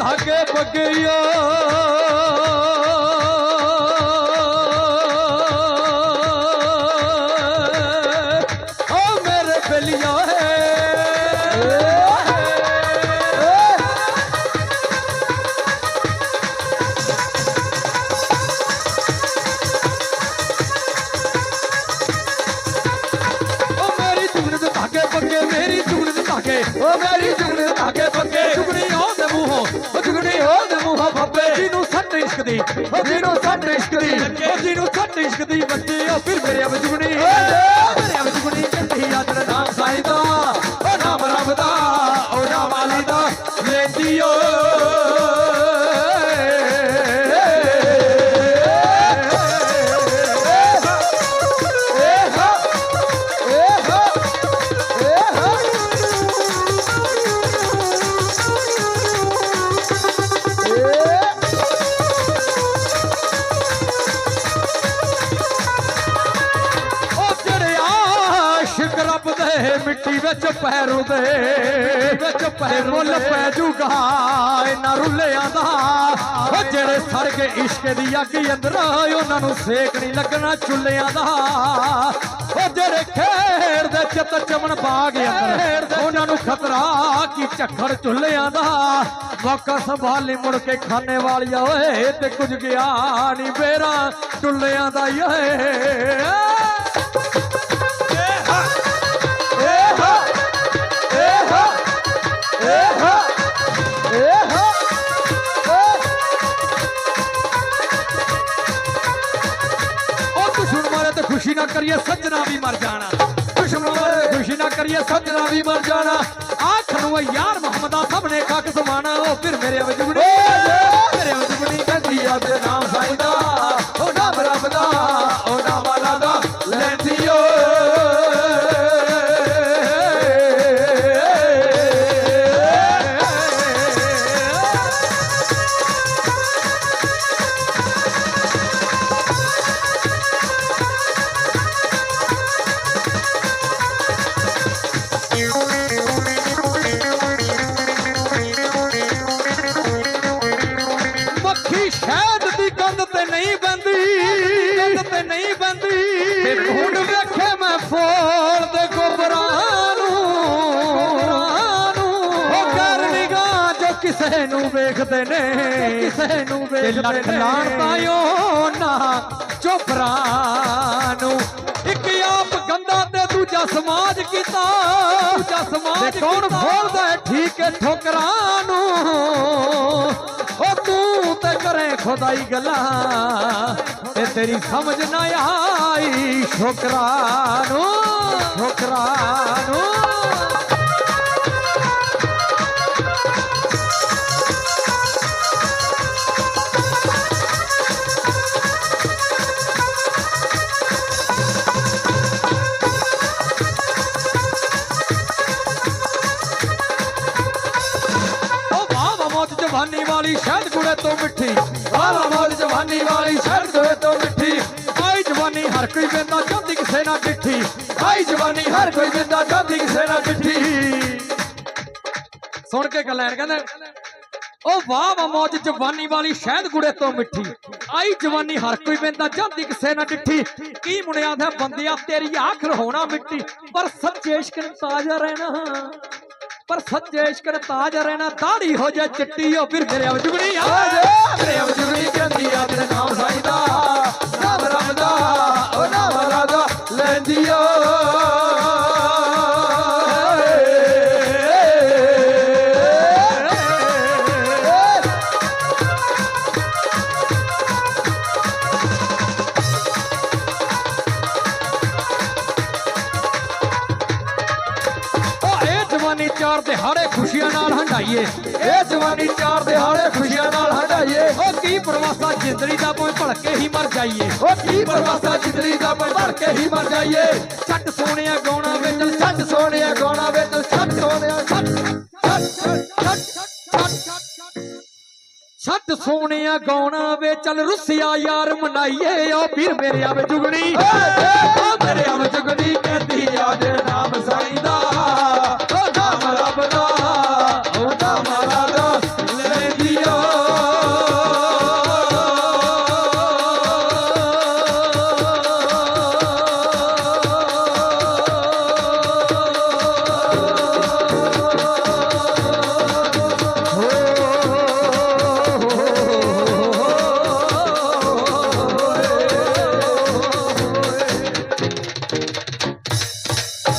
ਧਾਗੇ ਬਗਿਓ ਫਿਰ ਮੇਰੇ ਅਬ ਚੁਗਣੀ ਆਸ਼ਿਕ ਰੱਬ ਦੇ ਮਿੱਟੀ ਵਿੱਚ ਪੈਰੂ ਵਿੱਚ ਪੈਰ ਮੁੱਲ ਪੈ ਜੂਗਾ, ਇਹਨਾਂ ਰੁੱਲਿਆਂ ਦਾ। ਉਹ ਜਿਹੜੇ ਸੜ ਕੇ ਇਸ਼ਕ ਦੀ ਅੱਗ ਅੰਦਰ, ਉਹਨਾਂ ਨੂੰ ਸੇਕ ਨਹੀਂ ਲੱਗਣਾ ਚੁੱਲ੍ਹਿਆਂ ਦਾ। ਉਹ ਜਿਹੜੇ ਖੇਡਦੇ ਚਿੱਤ ਚਮਨ ਬਾਗ ਅੰਦਰ, ਉਹਨਾਂ ਨੂੰ ਖਤਰਾ ਕੀ ਝੱਖੜ ਚੁੱਲਿਆਂ ਦਾ। ਮੌਕਾ ਸੰਭਾਲੀ ਮੁੜ ਕੇ ਖਾਣੇ ਵਾਲੀਆ, ਓਏ, ਤੇ ਕੁਝ ਗਿਆ ਨਹੀਂ ਬੇਰਾ। ਚੁੱਲਿਆਂ ਦਾ ਈ ਓਏ। ਖੁਸ਼ੀ ਨਾ ਕਰੀਏ ਸੱਜਣਾ ਵੀ ਮਰ ਜਾਣਾ। ਦੁਸ਼ਮਣ ਤੇ ਖੁਸ਼ੀ ਨਾ ਕਰੀਏ ਸੱਜਣਾ ਵੀ ਮਰ ਜਾਣਾ। ਆਖ ਨੂੰ ਯਾਰ ਮੁਹੰਮਦਾ ਸਭ ਨੇ ਕੱਖ ਸਮਾਣਾ ਉਹ ਫਿਰ ਮੇਰੇ ਵਜੂੜੀ ਮੇਰੇ ਵਜੂੜੀ ਕਹਿੰਦੀ ਆ ਤੇ ਨਾਮ ਕਿਸੇ ਨੂੰ ਵੇਖਦੇ ਨੇ। ਕਿਸੇ ਨੂੰ ਵੇਖਦੇ ਨੇ। ਲਾਣ ਪਾਇਓ ਨਾ ਚੋਪਰਾਂ ਨੂੰ। ਇੱਕ ਆਪ ਗੰਦਾ ਤੇ ਦੂਜਾ ਸਮਾਜ ਕੀਤਾ। ਦੂਜਾ ਸਮਾਜ ਕੌਣ ਫੋਲਦਾ ਹੈ ਠੀਕ ਹੈ ਠੋਕਰਾਂ ਨੂੰ? ਉਹ ਤੂੰ ਤੇ ਕਰੇ ਖੁਦਾਈ ਗੱਲਾਂ। ਤੇ ਤੇਰੀ ਸਮਝ ਨਾ ਆਈ ਠੋਕਰਾਂ ਨੂੰ। ਠੋਕਰਾਂ ਨੂੰ। ਜਵਾਨੀ ਵਾਲੀ ਸ਼ਹਿਦ ਗੁੜੇ ਤੋਂ ਮਿੱਠੀ। ਵਾਹ ਵਾਹ ਜਵਾਨੀ ਵਾਲੀ ਸ਼ਹਿਦ ਗੁੜੇ ਤੋਂ ਮਿੱਠੀ। ਆਈ ਜਵਾਨੀ ਹਰ ਕੋਈ ਬੰਦਾ ਚਾਹੁੰਦੀ ਕਿਸੇ ਨਾਲ ਚਿੱਠੀ। ਆਈ ਜਵਾਨੀ ਹਰ ਕੋਈ ਬੰਦਾ ਚਾਹੁੰਦੀ ਕਿਸੇ ਨਾਲ ਚਿੱਠੀ। ਸੁਣ ਕੇ ਗੱਲਾਂ ਕਹਿੰਦੇ, ਉਹ ਵਾਹ ਵਾਹ ਮੌਜ ਜਵਾਨੀ ਵਾਲੀ ਸ਼ਹਿਦ ਗੁੜੇ ਤੋਂ ਮਿੱਠੀ। ਆਈ ਜਵਾਨੀ ਹਰ ਕੋਈ ਬੰਦਾ ਚਾਹੁੰਦੀ ਕਿਸੇ ਨਾਲ ਡਿੱਠੀ ਕੀ ਮੁੰਡਿਆਂ ਦਾ ਬੰਦਿਆ ਤੇਰੀ ਆਖਰ ਹੋਣਾ ਮਿੱਟੀ ਪਰ ਸੱਚੇ ਇਸ਼ਕ ਨੂੰ ਤਾਜ਼ਾ ਰਹਿਣਾ। ਪਰ ਸੱਚੇ ਇਸ਼ਕ ਨੂੰ ਤਾਜ਼ਾ ਰਹਿਣਾ ਤਾੜੀ ਹੋ ਜਾ ਚਿੱਟੀ ਉਹ ਫਿਰ ਮੇਰੇ ਵਜੁਗਣੀ ਆ ਮੇਰੇ ਵਜੁਗਣੀ ਕਹਿੰਦੀ ਆ ਤੇਰੇ ਨਾਮ ਚਾਰ ਦਿਹਾੜੇ ਖੁਸ਼ੀਆਂ ਨਾਲ ਹੰਡਾਈਏ। ਇਹ ਜਵਾਨੀ ਚਾਰ ਦਿਹਾੜੇ ਖੁਸ਼ੀਆਂ ਨਾਲ ਹੰਡਾਈਏ। ਉਹ ਕੀ ਪਰਵਾਸਾ ਜਿੰਦੜੀ ਦਾ ਕੋਈ ਭੜਕੇ ਹੀ ਮਰ ਜਾਈਏ। ਉਹ ਕੀ ਪਰਵਾਸਾ ਜਿੰਦੜੀ ਦਾ ਕੋਈ ਭੜਕੇ ਹੀ ਮਰ ਜਾਈਏ। ਛੱਟ ਸੋਹਣਿਆ ਗਾਉਣਾ ਵਿੱਚ ਛੱਟ ਸੋਹਣਿਆ ਗਾਉਣਾ ਵਿੱਚ ਛੱਟ ਸੋਹਣਿਆ ਛੱਟ ਛੱਟ ਛੱਟ ਛੱਟ ਛੱਟ ਛੱਟ ਸੋਹਣਿਆ ਗਾਉਣਾ ਵੇ ਚੱਲ ਰੁੱਸਿਆ ਯਾਰ ਮਨਾਈਏ। ਓ ਵੀਰ ਮੇਰੇ ਆਵੇ ਜੁਗਣੀ। ਓ ਮੇਰੇ ਆਵੇ ਜੁਗਣੀ।